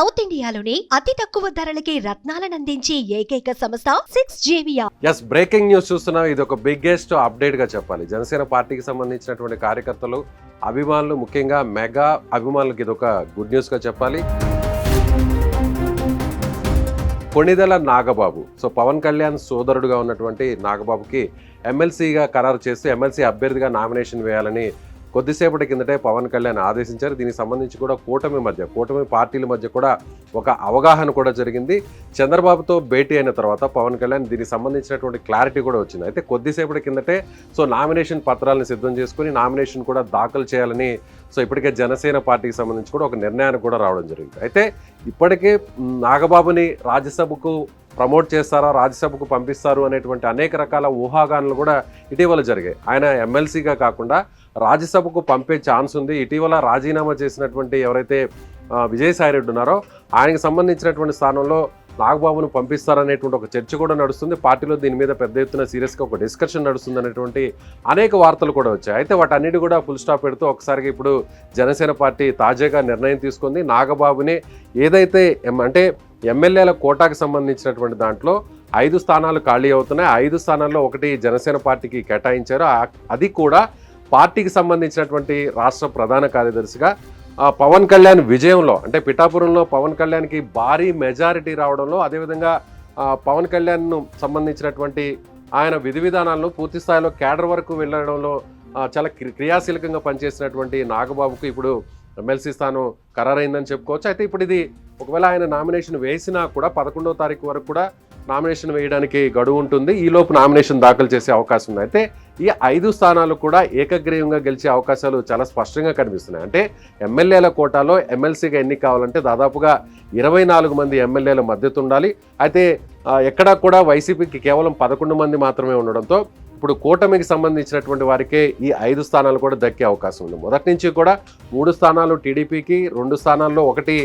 South ఇండియాలోని అతి తక్కువ ధరలకి రత్నాలనందించే ఏకైక సంస్థ సిక్స్ జేవియా ఎస్ బ్రేకింగ్ న్యూస్ చూస్తున్నాం. ఇది ఒక బిగ్గెస్ట్ అప్డేట్గా చెప్పాలి. జనసేన పార్టీకి సంబంధించినటువంటి కార్యకర్తలు అభిమానులు ముఖ్యంగా మెగా అభిమానులకు ఇది ఒక గుడ్ న్యూస్గా చెప్పాలి. కొణిదెల నాగబాబు. సో పవన్ కళ్యాణ్ సోదరుడుగా ఉన్నటువంటి నాగబాబుకి ఎమ్మెల్సీగా ఖరారు చేస్తూ ఎమ్మెల్సీ అభ్యర్థిగా నామినేషన్ వేయాలని కొద్దిసేపటి కిందటే పవన్ కళ్యాణ్ ఆదేశించారు. దీనికి సంబంధించి కూడా కూటమి మధ్య కూటమి పార్టీల మధ్య కూడా ఒక అవగాహన కూడా జరిగింది. చంద్రబాబుతో భేటీ అయిన తర్వాత పవన్ కళ్యాణ్ దీనికి సంబంధించినటువంటి క్లారిటీ కూడా వచ్చింది. అయితే కొద్దిసేపటి కిందటే సో నామినేషన్ పత్రాలను సిద్ధం చేసుకుని నామినేషన్ కూడా దాఖలు చేయాలని సో ఇప్పటికే జనసేన పార్టీకి సంబంధించి కూడా ఒక నిర్ణయానికి కూడా రావడం జరిగింది. అయితే ఇప్పటికే నాగబాబుని రాజ్యసభకు ప్రమోట్ చేస్తారా రాజ్యసభకు పంపిస్తారు అనేటువంటి అనేక రకాల ఊహాగానాలు కూడా ఇటీవల జరిగాయి. ఆయన ఎమ్మెల్సీగా కాకుండా రాజ్యసభకు పంపే ఛాన్స్ ఉంది. ఇటీవల రాజీనామా చేసినటువంటి ఎవరైతే విజయసాయి రెడ్డి ఉన్నారో ఆయనకు సంబంధించినటువంటి స్థానంలో నాగబాబును పంపిస్తారనేటువంటి ఒక చర్చ కూడా నడుస్తుంది. పార్టీలో దీని మీద పెద్ద ఎత్తున సీరియస్గా ఒక డిస్కషన్ నడుస్తుంది అనేటువంటి అనేక వార్తలు కూడా వచ్చాయి. అయితే వాటన్నిటి కూడా ఫుల్ స్టాప్ పెడుతూ ఒకసారిగా ఇప్పుడు జనసేన పార్టీ తాజాగా నిర్ణయం తీసుకుంది. నాగబాబుని ఏదైతే ఎం- అంటే ఎమ్మెల్యేల కోటాకు సంబంధించినటువంటి దాంట్లో ఐదు స్థానాలు ఖాళీ అవుతున్నాయి. ఐదు స్థానాల్లో ఒకటి జనసేన పార్టీకి కేటాయించారు. అది కూడా పార్టీకి సంబంధించినటువంటి రాష్ట్ర ప్రధాన కార్యదర్శిగా ఆ, పవన్ కళ్యాణ్ విజయంలో అంటే పిఠాపురంలో పవన్ కళ్యాణ్కి భారీ మెజారిటీ రావడంలో అదేవిధంగా పవన్ కళ్యాణ్ను సంబంధించినటువంటి ఆయన విధి విధానాలను పూర్తి స్థాయిలో కేడర్ వరకు వెళ్ళడంలో చాలా క్రి- క్రియాశీలకంగా పనిచేసినటువంటి నాగబాబుకు ఇప్పుడు ఎమ్మెల్సీ స్థానం ఖరారైందని చెప్పుకోవచ్చు. అయితే ఇప్పుడు ఇది ఒకవేళ ఆయన నామినేషన్ వేసినా కూడా పదకొండవ తారీఖు వరకు కూడా నామినేషన్ వేయడానికి గడువు ఉంటుంది. ఈలోపు నామినేషన్ దాఖలు చేసే అవకాశం ఉంది. అయితే ఈ ఐదు స్థానాలు కూడా ఏకగ్రీవంగా గెలిచే అవకాశాలు చాలా స్పష్టంగా కనిపిస్తున్నాయి. అంటే ఎమ్మెల్యేల కోటాలో ఎమ్మెల్సీగా ఎన్నిక కావాలంటే దాదాపుగా ఇరవై నాలుగు మంది ఎమ్మెల్యేల మద్దతు ఉండాలి. అయితే ఎక్కడా కూడా వైసీపీకి కేవలం పదకొండు మంది మాత్రమే ఉండడంతో ఇప్పుడు కూటమికి సంబంధించినటువంటి వారికే ఈ ఐదు స్థానాలు కూడా దక్కే అవకాశం ఉంది. మొదటి నుంచి కూడా మూడు స్థానాలు టీడీపీకి రెండు స్థానాల్లో ఒకటి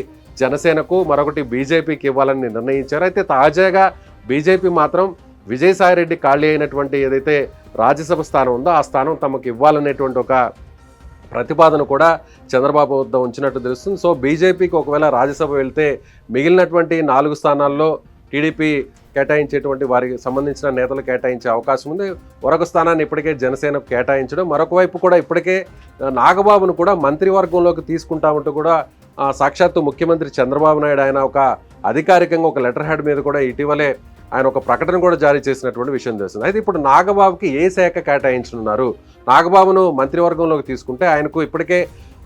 జనసేనకు మరొకటి బీజేపీకి ఇవ్వాలని నిర్ణయించారు. అయితే తాజాగా బీజేపీ మాత్రం విజయసాయిరెడ్డి ఖాళీ అయినటువంటి ఏదైతే రాజ్యసభ స్థానం ఉందో ఆ స్థానం తమకు ఇవ్వాలనేటువంటి ఒక ప్రతిపాదన కూడా చంద్రబాబు వద్ద ఉంచినట్టు తెలుస్తుంది. సో బీజేపీకి ఒకవేళ రాజ్యసభ వెళ్తే మిగిలినటువంటి నాలుగు స్థానాల్లో టీడీపీ కేటాయించేటువంటి వారికి సంబంధించిన నేతలు కేటాయించే అవకాశం ఉంది. మరొక స్థానాన్ని ఇప్పటికే జనసేనకు కేటాయించడం మరొక వైపు కూడా ఇప్పటికే నాగబాబును కూడా మంత్రివర్గంలోకి తీసుకుంటామంటూ కూడా సాక్షాత్తు ముఖ్యమంత్రి చంద్రబాబు నాయుడు ఆయన ఒక అధికారికంగా ఒక లెటర్ హెడ్ మీద కూడా ఇటీవలే ఆయన ఒక ప్రకటన కూడా జారీ చేసినటువంటి విషయం తెలుస్తుంది. అయితే ఇప్పుడు నాగబాబుకి ఏ శాఖ కేటాయించనున్నారు? నాగబాబును మంత్రివర్గంలోకి తీసుకుంటే ఆయనకు ఇప్పటికే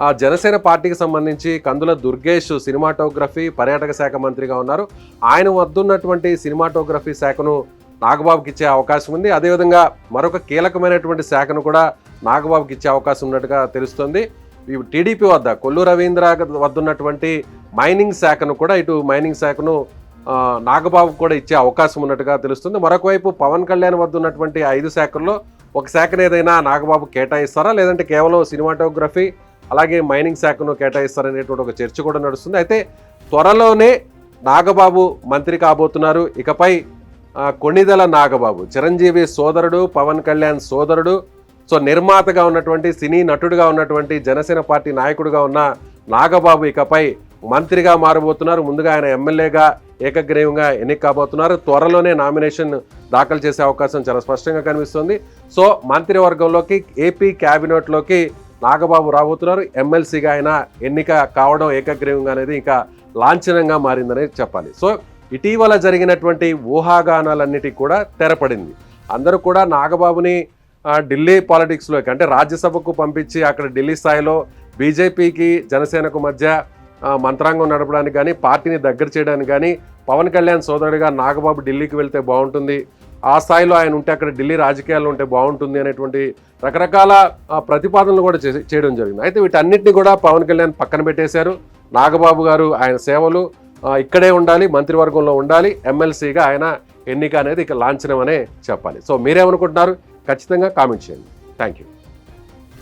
ఆ జనసేన పార్టీకి సంబంధించి కందుల దుర్గేష్ సినిమాటోగ్రఫీ పర్యాటక శాఖ మంత్రిగా ఉన్నారు. ఆయన వద్దున్నటువంటి సినిమాటోగ్రఫీ శాఖను నాగబాబుకి ఇచ్చే అవకాశం ఉంది. అదేవిధంగా మరొక కీలకమైనటువంటి శాఖను కూడా నాగబాబుకి ఇచ్చే అవకాశం ఉన్నట్టుగా తెలుస్తుంది. ఈ టీడీపీ వద్ద కొల్లు రవీంద్ర వద్ద ఉన్నటువంటి మైనింగ్ శాఖను కూడా ఇటు మైనింగ్ శాఖను నాగబాబు నాగబాబుకు కూడా ఇచ్చే అవకాశం ఉన్నట్టుగా తెలుస్తుంది. మరొక వైపు పవన్ కళ్యాణ్ వద్ద ఉన్నటువంటి ఐదు శాఖల్లో ఒక శాఖను ఏదైనా నాగబాబు కేటాయిస్తారా? లేదంటే కేవలం సినిమాటోగ్రఫీ అలాగే మైనింగ్ శాఖను కేటాయిస్తారనేటువంటి ఒక చర్చ కూడా నడుస్తుంది. అయితే త్వరలోనే నాగబాబు మంత్రి కాబోతున్నారు. ఇకపై కొణిదల కొణిదెల నాగబాబు చిరంజీవి సోదరుడు పవన్ కళ్యాణ్ సోదరుడు సో నిర్మాతగా ఉన్నటువంటి సినీ నటుడుగా ఉన్నటువంటి జనసేన పార్టీ నాయకుడిగా ఉన్న నాగబాబు ఇకపై మంత్రిగా మారబోతున్నారు. ముందుగా ఆయన ఎమ్మెల్యేగా ఏకగ్రీవంగా ఎన్నిక కాబోతున్నారు త్వరలోనే నామినేషన్ దాఖలు చేసే అవకాశం చాలా స్పష్టంగా కనిపిస్తుంది. సో మంత్రివర్గంలోకి ఏపీ క్యాబినెట్లోకి నాగబాబు రాబోతున్నారు. ఎమ్మెల్సీగా ఆయన ఎన్నిక కావడం ఏకగ్రీవంగా అనేది ఇంకా లాంఛనంగా మారిందనేది చెప్పాలి. సో ఇటీవల జరిగినటువంటి ఊహాగానాలన్నిటికీ కూడా తెరపడింది. అందరూ కూడా నాగబాబుని ఢిల్లీ పాలిటిక్స్లోకి అంటే రాజ్యసభకు పంపించి అక్కడ ఢిల్లీ స్థాయిలో బీజేపీకి జనసేనకు మధ్య మంత్రాంగం నడపడానికి కానీ పార్టీని దగ్గర చేయడానికి కానీ పవన్ కళ్యాణ్ సోదరుడిగా నాగబాబు ఢిల్లీకి వెళ్తే బాగుంటుంది. ఆ స్థాయిలో ఆయన ఉంటే అక్కడ ఢిల్లీ రాజకీయాల్లో ఉంటే బాగుంటుంది అనేటువంటి రకరకాల ప్రతిపాదనలు కూడా చేసి- చేయడం జరిగింది. అయితే వీటన్నిటిని కూడా పవన్ కళ్యాణ్ పక్కన పెట్టేశారు. నాగబాబు గారు ఆయన సేవలు ఇక్కడే ఉండాలి మంత్రివర్గంలో ఉండాలి ఎమ్మెల్సీగా ఆయన ఎన్నిక అనేది ఇక లాంఛనం అనే చెప్పాలి. సో మీరేమనుకుంటున్నారు? ఖచ్చితంగా కామెంట్ చేయండి. Thank you